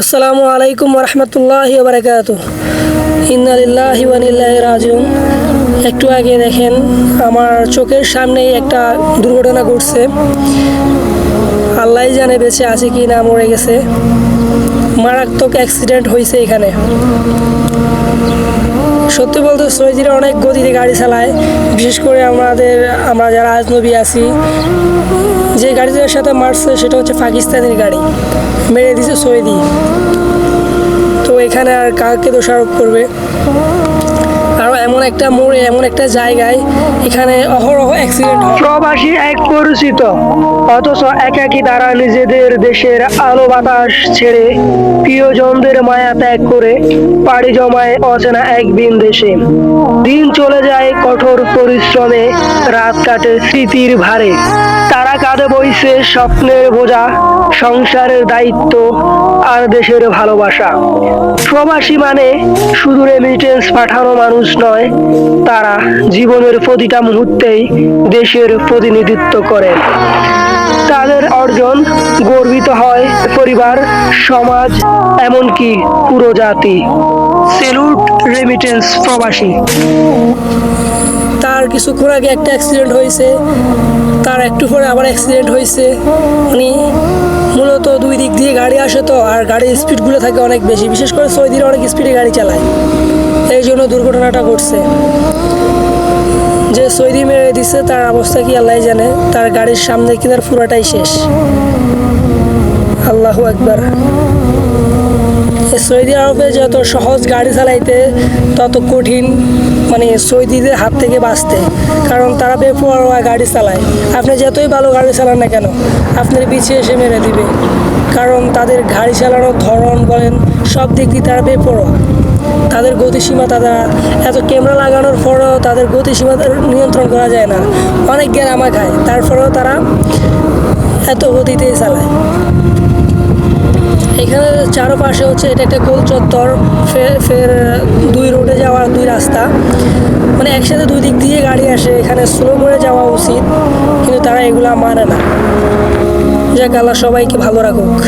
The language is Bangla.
আসসালামু আলাইকুম রহমতুল্লাহ বারকাত ইন্নালিল্লাহি ওয়ানিল্লাহি একটু আগে দেখেন, আমার চোখের সামনেই একটা দুর্ঘটনা ঘটছে। আল্লাহ জানে বেঁচে আছে কি না, মরে গেছে। মারাত্মক অ্যাক্সিডেন্ট হয়েছে এখানে। সত্যি বলতে সৈজিরা অনেক গতিতে গাড়ি চালায়, বিশেষ করে আমাদের, আমরা যারা আজনবী আছি, যে গাড়িটার সাথে মারছে সেটা হচ্ছে পাকিস্তানের গাড়ি, মেরে দিছে সৈদি। তো এখানে আর কাকে দোষারোপ করবে? আরও এমন একটা মোড়ে, এমন একটা জায়গায় এখানে অহরহ অ্যাক্সিডেন্ট প্রবাসী এক পরিচিত। অথচ একাকি তারা নিজেদের দেশের আলো বাতাস ছেড়ে প্রিয়জনদের মায়া ত্যাগ করে পাড়ি জমায় অচেনা একদিন দেশে। দিন চলে কঠোর পরিশ্রমে রাত কাটে স্মৃতির ভারে। তারা কাঁধে বইছে স্বপ্নের বোঝা, সংসারের দায়িত্ব আর দেশের ভালোবাসা। প্রবাসী মানে শুধু রেমিটেন্স পাঠানো মানুষ নয়, তারা জীবনের প্রতিটা মুহূর্তেই দেশের প্রতিনিধিত্ব করেন। তাদের অর্জন গর্বিত হয় পরিবার, সমাজ, এমনকি পুরো জাতি। সেলুট রেমিটেন্স প্রবাসী। তার কিছুক্ষণ আগে একটা অ্যাক্সিডেন্ট হয়েছে। তার একটু পরে আবার অ্যাক্সিডেন্ট হয়েছে। উনি মূলত দুই দিক দিয়ে গাড়ি আসে তো, আর গাড়ির স্পিডগুলো থাকে অনেক বেশি। বিশেষ করে সৌদিরা অনেক স্পিডে গাড়ি চালায়। এই জন্য দুর্ঘটনাটা ঘটছে। যে সৌদি মেরে দিচ্ছে তার অবস্থা কি আল্লাহ জানে? তার গাড়ির সামনে কি তার পুরাটাই শেষ। আল্লাহ একবার সৌদি আরবে যত সহজ গাড়ি চালাইতে, তত কঠিন মানে সৌদিদের হাত থেকে বাঁচতে। কারণ তারা বেপরোয়া গাড়ি চালায়। আপনি যতই ভালো গাড়ি চালান না কেন, আপনার পিছিয়ে এসে মেরে দিবে। কারণ তাদের গাড়ি চালানোর ধরন বলেন, সব দিক দিয়ে তারা বেপরোয়া। তাদের গতিসীমা তারা, এত ক্যামেরা লাগানোর পরেও তাদের গতিসীমা নিয়ন্ত্রণ করা যায় না। অনেক গ্যারামা খায়, তারপরেও তারা এত গতিতেই চালায়। এখানে চারপাশে হচ্ছে এটা একটা গোল চত্বর, ফের ফের দুই রোডে যাওয়ার দুই রাস্তা। মানে একসাথে দুই দিক দিয়ে গাড়ি আসে, এখানে স্লো মোড়ে যাওয়া উচিত, কিন্তু তারা এগুলা মানে না। যাক, আল্লাহ সবাইকে ভালো রাখুক।